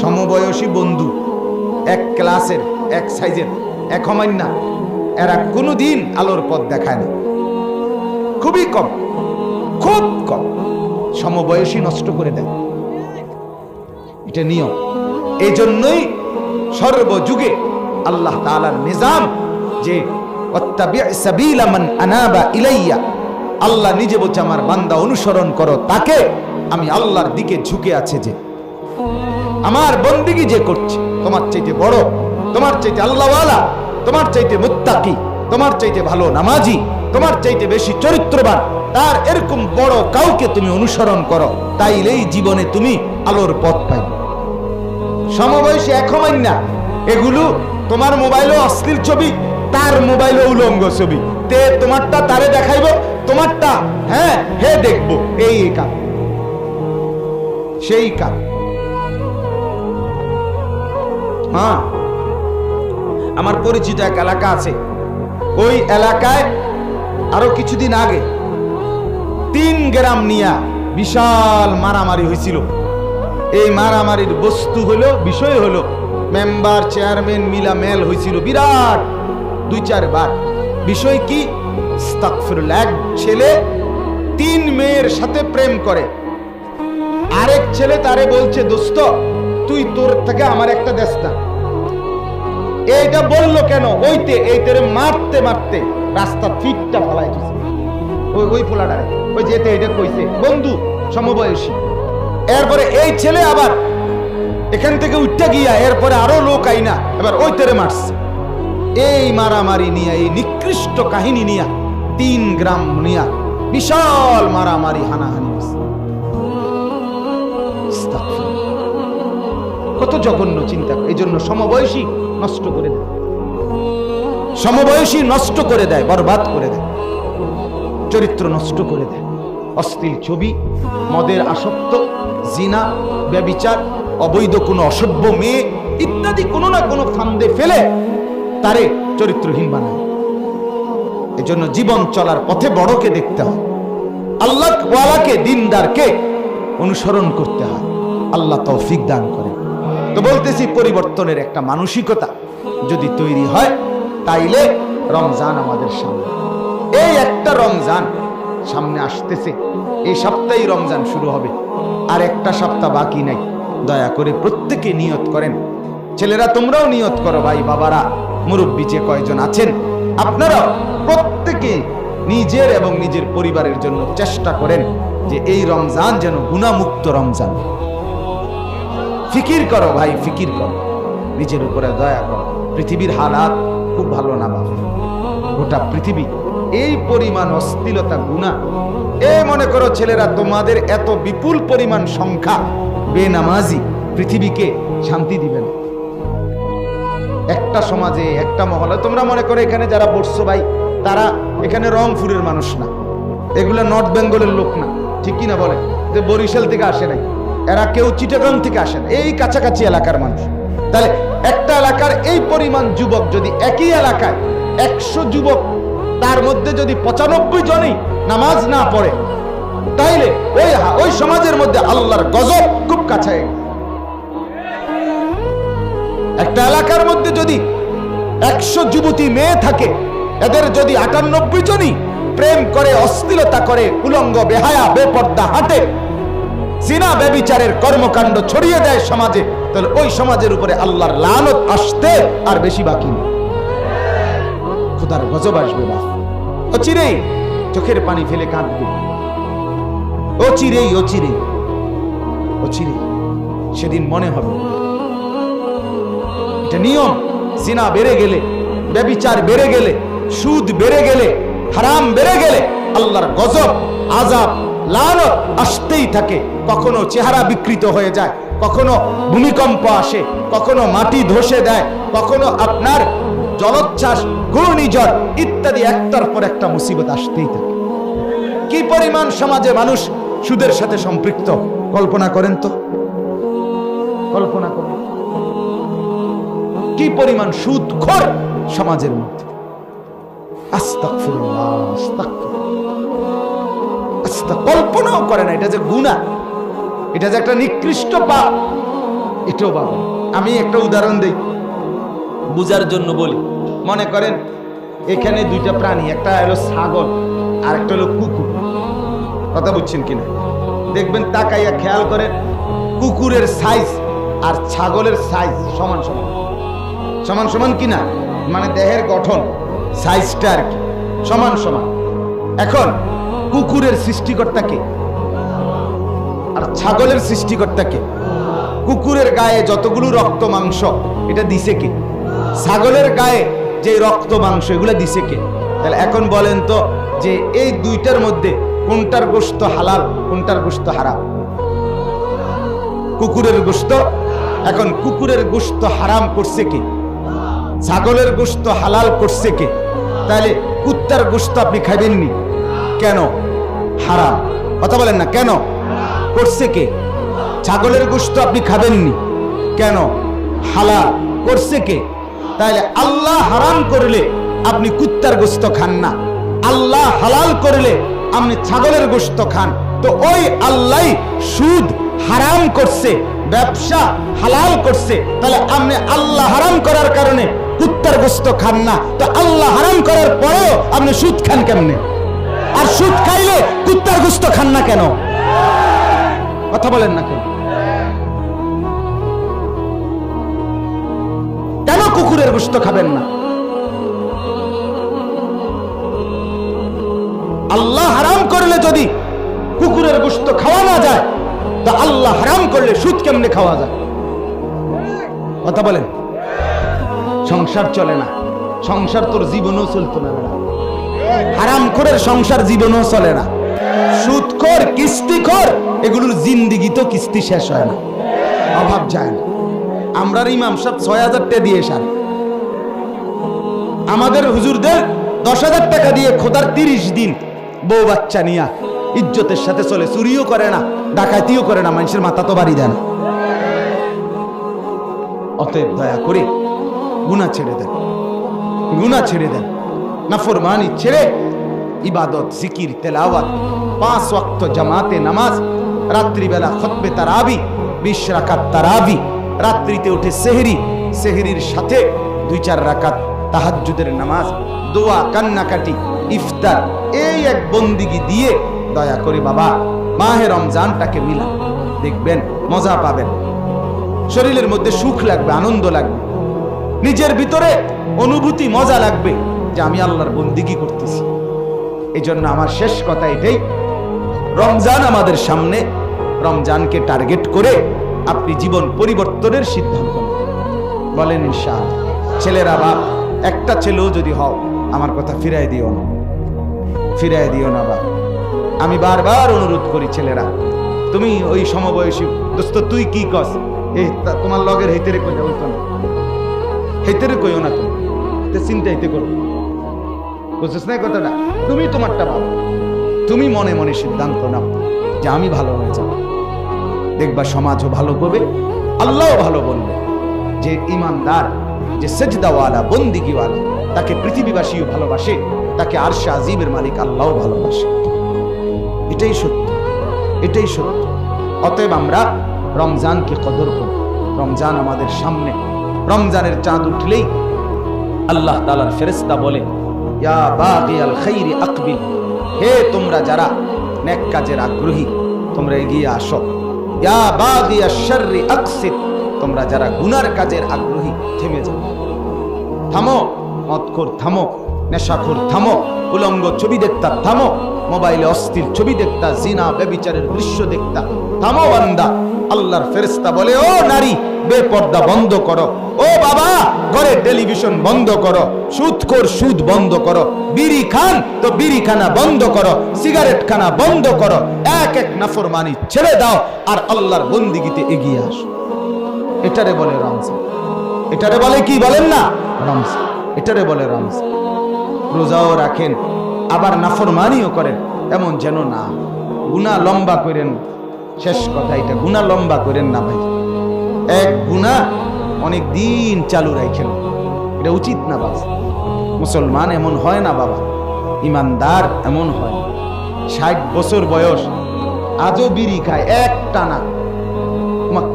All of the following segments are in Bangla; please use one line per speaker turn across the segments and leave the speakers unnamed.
সমবয়সী বন্ধু, এক ক্লাসের, এক সাইজের, এক না এরা কোনোদিন আলোর পথ দেখায় না খুবই কম, খুব কম। সমবয়সী নষ্ট করে দেয়। এটা নিয়ম। এই জন্যই সর্বযুগে আল্লাহ তালার নিজাম যে ইলাইয়া। আল্লাহ নিজে বলছে, আমার বান্দা অনুসরণ করো, তাকে আমি আল্লাহর দিকে ঝুঁকে আছে যে আমার বন্দিগি যে করছে, তোমার চাইতে বড়, তোমার চাইতে আল্লাহওয়ালা, তোমার চাইতে মুত্তাকি, তোমার চাইতে ভালো নামাজি, তোমার চাইতে বেশি চরিত্রবান, তার এরকম বড় কাউকে তুমি অনুসরণ করো, তাইলেই জীবনে তুমি আলোর পথ পাইবে। সমবয়সী এক না এগুলো তোমার মোবাইলও অশ্লীল ছবি, তার মোবাইলও উলঙ্গ ছবি। তে তোমারটা তারে দেখাইবো, তোমারটা হ্যাঁ হে দেখব, এই কাজ সেই কাজ হ্যাঁ। আমার পরিচিত এক এলাকা আছে। ওই এলাকায় আরও কিছুদিন আগে তিন গ্রাম নিয়া বিশাল মারামারি হয়েছিল। এই মারামারির বস্তু হলো, বিষয় হলো, মেম্বার, চেয়ারম্যান মিলা মেল হয়েছিল বিরাট, দুই চারবার। বিষয় কি। এক ছেলে তিন মেয়ের সাথে প্রেম করে। আরেক ছেলে তারে বলছে, দোস্ত তুই তোর থেকে আমার একটা দেশ না এইটা বলল কেন? ওইতে এই তেরে মারতে মারতে রাস্তা ফিটটা ফেলাই দিছে। ওই ওই ফোলাটারে ওই যেতে এটা কইছে। বন্ধু, সমবয়সী। এরপরে এই ছেলে আবার এখান থেকে উঠতে গিয়া এরপরে আরও লোক আইনা, এবার ওই তেরে মারছে। এই মারামারি নিয়ে, এই নিকৃষ্ট কাহিনী নিয়া, তিন গ্রাম নিয়া বিশাল মারামারি হানাহানি হইছে। কত জঘন্য চিন্তা। এই জন্য সমবয়সী নষ্ট করে দেয়। সমবয়সী নষ্ট করে দেয়, বরবাদ করে দেয়। চরিত্র নষ্ট করে দেয়। অশ্লীল ছবি, মদের আসক্ত, জিনা, ব্যবিচার, অবৈধ কোনো অসভ্য মেয়ে ইত্যাদি কোনো না কোনো ফান্দে ফেলে তারে চরিত্রহীন বানায়। এজন্য জীবন চলার পথে বড়কে দেখতে হয়। আল্লাহ ওয়ালাকে দিনদারকে অনুসরণ করতে হয়। আল্লাহ তৌফিক দান করে। তো বলতেছি পরিবর্তনের একটা মানসিকতা যদি তৈরি হয়, তাইলে রমজান আমাদের সামনে। এই একটা রমজান সামনে আসতেছে, এই সপ্তাহেই রমজান শুরু হবে। আর একটা সপ্তাহ বাকি নাই। দয়া করে প্রত্যেকে নিয়ত করেন। ছেলেরা, তোমরাও নিয়ত করো ভাই, বাবারা, মুরব্বী যে কয়জন আছেন, আপনারাও প্রত্যেকে নিজের এবং নিজের পরিবারের জন্য চেষ্টা করেন যে এই রমজান যেন গুণামুক্ত রমজান। ফিকির করো ভাই, ফিকির করো। নিজের উপরে দয়া করো। পৃথিবীর হালাত খুব ভালো না বাবা। গোটা পৃথিবী এই পরিমাণ অস্থিলতা গুণা। এ মনে করো ছেলেরা, তোমাদের এত বিপুল পরিমাণ সংখ্যা বেনামাজি পৃথিবীকে শান্তি দিবে না। একটা সমাজে, একটা মহলে, তোমরা মনে করো এখানে যারা বসছো ভাই, তারা এখানে রংপুরের মানুষ না। এগুলো নর্থ বেঙ্গলের লোক না। ঠিক কি না বলে যে বরিশাল থেকে আসে নাই। এরা কেউ চিটাগাং থেকে আসে না, এই কাছাকাছি এলাকার মানুষ। তাহলে একটা এলাকার এই পরিমাণ যুবক যদি একই এলাকায় একশো যুবক, তার মধ্যে যদি পঁচানব্বই জনই নামাজ না পড়ে, তাইলে ওই ওই সমাজের মধ্যে আল্লাহর গজব খুব কাছে। একটা এলাকার মধ্যে যদি একশো যুবতী মেয়ে থাকে, এদের যদি আটানব্বই জনই প্রেম করে, অশ্লীলতা করে, উলঙ্গ, বেহায়া, বেপর্দা, হাঁটে জিনা, ব্যবিচারের কর্মকাণ্ড ছড়িয়ে দেয় সমাজে, তাহলে ওই সমাজের উপরে আল্লাহর লানত আসতে আর বেশি বাকি নেই। খোদার গজব আসবে বা অচিরেই চোখের পানি ফেলে কাঁদবে। অচিরেই অচিরেই অচিরেই সেদিন মনে হবে। এটা নিয়ম, জিনা বেড়ে গেলে, ব্যবিচার বেড়ে গেলে, সুদ বেড়ে গেলে, হারাম বেড়ে গেলে, আল্লাহর গজব আজাব লানত আসতেই থাকে। কখনো চেহারা বিকৃত হয়ে যায়, কখনো ভূমিকম্প আসে, কখনো মাটি ধসে দেয়, কখনো আপনার জলোচ্ছ্বাস, ঘূর্ণিঝড় ইত্যাদি একটার পর একটা মুসিবত আসতেই থাকে। কি পরিমাণ সমাজে মানুষ সুদের সাথে সম্পৃক্ত? কল্পনা করেন তো। কল্পনা করেন। কি পরিমাণ সুদ খোর সমাজের মধ্যে। কল্পনাও করে না, এটা যে গুণা এটা যে একটা নিকৃষ্ট পাপ, এটাও পাবেন আমি একটা উদাহরণ দিই, বুঝার জন্য বলি। মনে করেন, এখানে দুইটা প্রাণী, একটা হলো ছাগল আর একটা হলো কুকুর। কথা বুঝছেন কিনা? দেখবেন, তাকাইয়া খেয়াল করেন, কুকুরের সাইজ আর ছাগলের সাইজ সমান সমান। সমান সমান কিনা? মানে দেহের গঠন সাইজটা আর কি। সমান সমান। এখন, কুকুরের সৃষ্টিকর্তা কে? আর ছাগলের সৃষ্টিকর্তা কে কুকুরের গায়ে যতগুলো রক্ত মাংস, এটা দিছে কে? ছাগলের গায়ে যে রক্ত মাংস, এগুলো দিছে কে? তাহলে এখন বলেন তো যে এই দুইটার মধ্যে কোনটার গোস্ত হালাল, কোনটার গোস্ত হারাম? কুকুরের গোস্ত এখন কুকুরের গোস্ত হারাম করছে কে? ছাগলের গোস্ত হালাল করছে কে? তাহলে কুত্তার গোস্ত আপনি খাইবেননি? কেন? হারাম। কথা বলেন না, কেন? করছে কে? ছাগলের গোস্ত আপনি খাবেননি। কেন? হালাল। করছে কে? তাহলে আল্লাহ হারাম করলে আপনি কুত্তার গোস্ত খান না। আল্লাহ হালাল করলে আপনি ছাগলের গোস্ত খান। তো ওই আল্লাহ সুদ হারাম করছে, ব্যবসা হালাল করছে। তাহলে আপনি আল্লাহ হারাম করার কারণে কুত্তার গোস্ত খান না। তো আল্লাহ হারাম করার পরেও আপনি সুদ খান কেমনে? আর সুদ খাইলে কুত্তার গোস্ত খান না কেন? কথা বলেন না কেন? কেন কুকুরের গোস্ত খাবেন না? আল্লাহ হারাম করলে যদি কুকুরের গোস্ত খাওয়া না যায়, তা আল্লাহ হারাম করলে সুদ কেমনে খাওয়া যায়? কথা বলেন। সংসার চলে না। সংসার তোর জীবনও চলতো না। হারাম করের সংসার জীবনও চলে না। এগুলোর জিন্দিগি তো কিস্তি শেষ হয় না। অভাব যায় না। ইমাম ছয় হাজার টাকা দিয়ে সার। আমাদের হুজুরদের দশ হাজার টাকা দিয়ে খোদার তিরিশ দিন বউ বাচ্চা নিয়া ইজ্জতের সাথে চলে, চুরিও করে না, ডাকাতিও করে না, মানুষের মাথা তো বাড়ি দেয় না। অতএব দয়া করে গুণা ছেড়ে দেন। গুণা ছেড়ে দেন। নাফরমানি ছেড়ে ইবাদত, জিকির, তেলাওয়াত, পাঁচ ওয়াক্ত জামাতে নামাজ, রাত্রিবেলা খতবে তারাবি, বিশ রাকাত তারাবি, রাত্রিতে উঠে সেহরি, সেহরির সাথে দুই চার রাকাত তাহাজ্জুদের নামাজ, দোয়া, কান্নাকাটি, ইফতার, এই এক বন্দিগি দিয়ে দয়া করে বাবা, মাহে রমজানটাকে মিলা দেখবেন, মজা পাবেন। শরীরের মধ্যে সুখ লাগবে, আনন্দ লাগবে। নিজের ভিতরে অনুভূতি, মজা লাগবে যে আমি আল্লাহর বন্দিগি করতেছি। এই জন্য আমার শেষ কথা এটাই। রমজান আমাদের সামনে। রমজানকে টার্গেট করে আপনি জীবন পরিবর্তনের সিদ্ধান্ত বলেন ইনশাল ছেলেরা বাপ, একটা ছেলেও যদি হও, আমার কথা ফিরাই দিও না। ফিরাই দিও না বাপ। আমি বারবার অনুরোধ করি ছেলেরা, তুমি ওই সমবয়সী দোস্ত, তুই কি কস এই তোমার লগের হেতেরে কইটা বলতো না। হেতেরে কইও না তুমি। চিন্তা হেতে করো। বুঝছিস না। কথাটা তুমি তোমারটা ভালো। তুমি মনে মনে সিদ্ধান্ত নাও যে আমি ভালো হয়ে যাব। দেখবা সমাজও ভালো করবে, আল্লাহও ভালো বলবে। যে ইমানদার, যে সেজদাওয়ালা, বন্দিগিওয়ালা, তাকে পৃথিবীবাসীও ভালোবাসে, তাকে আরশে আজিমের মালিক আল্লাহও ভালোবাসে। এটাই সত্য এটাই সত্য। অতএব আমরা রমজানকে কদর করি রমজান আমাদের সামনে, রমজানের চাঁদ উঠলেই আল্লাহ তালার ফেরেস্তা বলে ইয়া আকবিল। হে তোমরা যারা নেক কাজের আগ্রহী, তোমরা এগিয়ে আসো। ইয়া বাগিয়া শাররি তোমরা যারা গুনার কাজের আগ্রহী, থেমে যাও। থামো, মদখোর, থামো। নেশাখোর থামো, উলঙ্গ ছবি দেখতা থামো, মোবাইলে অস্থির ছবি দেখতা, জিনা বেবিচারের দৃশ্য দেখতা। থামো বান্দা, আল্লাহর ফেরেস্তা বলে, ও নারী, বেপর্দা বন্ধ করো। ও বাবা, ঘরে টেলিভিশন বন্ধ করো সুদখোর সুদ বন্ধ করো, বিড়ি খান তো বিড়ি খানা বন্ধ করো সিগারেট খানা বন্ধ করো, এক এক নাফরমানি ছেড়ে দাও আর আল্লাহর বন্দিগিতে এগিয়ে আসো। এটারে বলে রমজান। এটারে বলে কি বলেন না? রমজান। এটারে বলে রমজান। রোজাও রাখেন, আবার নাফরমানিও করেন, এমন যেন না। গুণা লম্বা করেন, শেষ কথা এটা গুণা লম্বা করেন না ভাই। এক গুণা অনেক দিন চালু রাখেন। এটা উচিত না বাবা। মুসলমান এমন হয় না বাবা। ইমানদার এমন হয়। ষাট বছর বয়স, আজও বিড়ি খায়, এক টানা।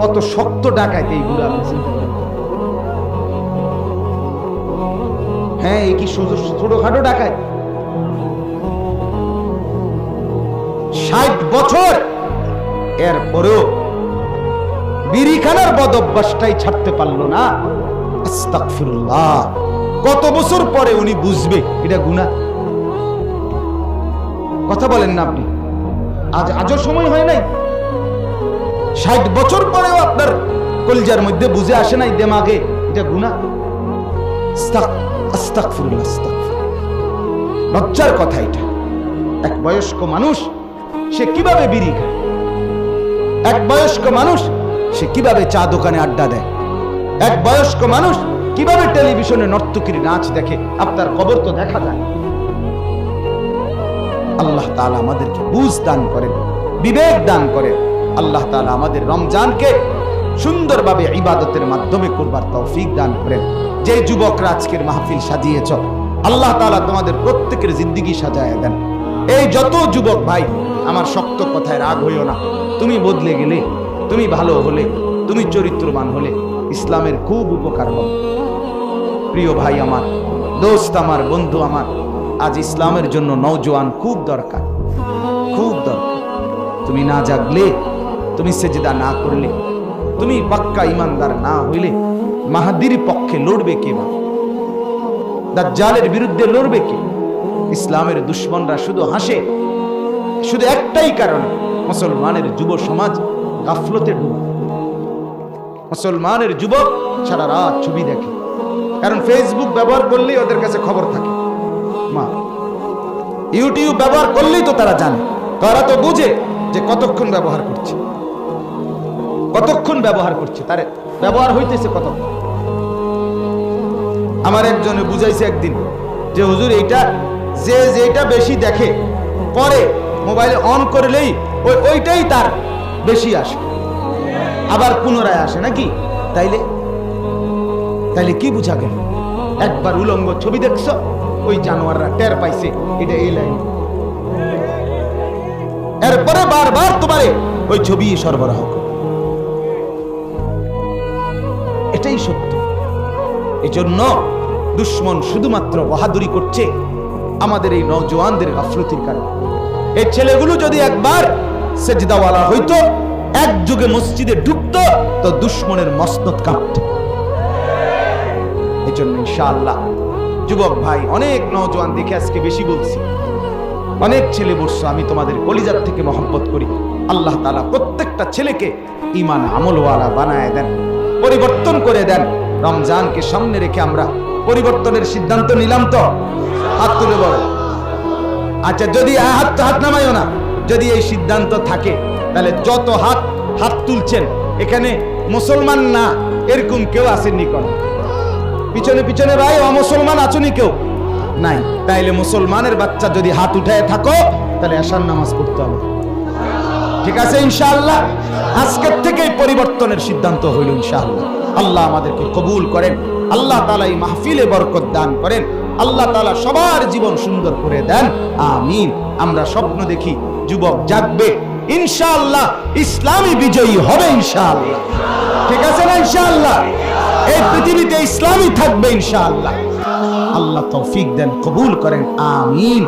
কত শক্ত ডাকায় এই আপনি চিন্তা হ্যাঁ এই কি শুধু ছোটখাটো ডাকায় ষাট বছর। এরপরেও বিড়িখানার বদ অভ্যাসটাই ছাড়তে পারল না। কত বছর পরে উনি বুঝবে এটা গুণা কথা বলেন না আপনি। আজ, আজও সময় হয় নাই। ষাট বছর পরেও আপনার কলজার মধ্যে বুঝে আসে নাই দেমাগে এটা গুণা। লজ্জার কথা এটা। এক বয়স্ক মানুষ, সে কীভাবে বিড়ি খায়? এক বয়স্ক মানুষ, সে কীভাবে চা দোকানে আড্ডা দেয়? এক বয়স্ক মানুষ, কীভাবে টেলিভিশনে নর্তকীর নাচ দেখে? আপনার খবর তো দেখা যায়। আল্লাহ তাআলা আমাদেরকে বুঝ দান করেন, বিবেক দান করেন। আল্লাহ তাআলা আমাদের রমজানকে সুন্দরভাবে ইবাদতের মাধ্যমে করবার তৌফিক দান করেন। যে যুবকরা আজকের মাহফিল সাজিয়েছ, আল্লাহ তাআলা তোমাদের প্রত্যেকের জিন্দিগি সাজায় দেন। এই যত যুবক ভাই, আমার শক্ত কথায় রাগ হইও না। তুমি বদলে গেলে, তুমি ভালো হলে, তুমি চরিত্রবান হলে, ইসলামের খুব উপকার হবে। প্রিয় ভাই আমার, দোস্ত আমার, বন্ধু আমার, আজ ইসলামের জন্য নওজোয়ান খুব দরকার। খুব দরকার। তুমি না জাগলে, তুমি সেজদা না করলে তুমি পাক্কা ইমানদার না হইলে মাহাদির পক্ষে লড়বে কে বা দাজ্জালের বিরুদ্ধে লড়বে কে? ইসলামের দুশ্মনরা শুধু হাসে, শুধু একটাই কারণে মুসলমানের যুব সমাজ গাফলতে ডুবে। মুসলমানের যুবক সারা রাত ছবি দেখে, কারণ ফেসবুক ব্যবহার করলেই ওদের কাছে খবর থাকে। মা ইউটিউব ব্যবহার করলেই তো তারা জানে, তারা তো বুঝে যে কতক্ষণ ব্যবহার করছে। কতক্ষণ ব্যবহার করছে? তার ব্যবহার হইতেছে কত আমার একজনে বুঝাইছে একদিন যে, হুজুর, এইটা যে যেটা বেশি দেখে, পরে মোবাইলে অন করলেই ওই, ওইটাই তার বেশি আসে। আবার পুনরায় আসে নাকি? তাইলে তাইলে কি বুঝা গেল? একবার উলঙ্গ ছবি দেখছ, ওই জানোয়াররা টের পাইছে, এটা এই লাইন। এরপরে বারবার তোমারে ওই ছবি সরবরাহ করে। এটাই সত্য। এজন্য দুশ্মন শুধুমাত্র বাহাদুরি করছে আমাদের এই নওজোয়ানদের গাফলতির কারণে। এই ছেলেগুলো যদি একবার সেজদাওয়ালা হইতো এক যুগে মসজিদে ঢুকতো, তো দুশ্মনের মসনদ কাঁপত। এই জন্য ইনশাআল্লাহ যুবক ভাই, অনেক নওজোয়ান দেখে আজকে বেশি বলছি। অনেক ছেলে বসছো আমি তোমাদের কলিজার থেকে মহব্বত করি। আল্লাহ তালা প্রত্যেকটা ছেলেকে ইমান আমলওয়ালা বানায় দেন। পরিবর্তন করে দেন। রমজানকে সামনে রেখে আমরা পরিবর্তনের সিদ্ধান্ত নিলাম তো। হাত তুলে বলো। আচ্ছা যদি হাত তো হাত নামাইও না। যদি এই সিদ্ধান্ত থাকে, তাহলে যত হাত হাত তুলছেন, এখানে মুসলমান না, এরকম কেউ আসেননি কোন। পিছনে পিছনে ভাই, অমুসলমান আছনি কেউ? নাই। তাইলে মুসলমানের বাচ্চা যদি হাত উঠায় থাকো, তাহলে এশার নামাজ পড়তে হবে। ঠিক আছে, ইনশাআল্লাহ? আজকের থেকেই পরিবর্তনের সিদ্ধান্ত হইল, ইনশাআল্লাহ। আল্লাহ আমাদেরকে কবুল করেন, আল্লাহ তাআলা এই মাহফিলে বরকত দান করেন, আল্লাহ তাআলা সবার জীবন সুন্দর করে দেন, আমিন। আমরা স্বপ্ন দেখি, যুবক জাগবে, ইনশাআল্লাহ, ইসলামী বিজয়ী হবে, ইনশাআল্লাহ। ঠিক আছে না, ইনশাআল্লাহ? এই পৃথিবীতে ইসলামই থাকবে, ইনশাআল্লাহ। আল্লাহ তৌফিক দেন, কবুল করেন, আমিন।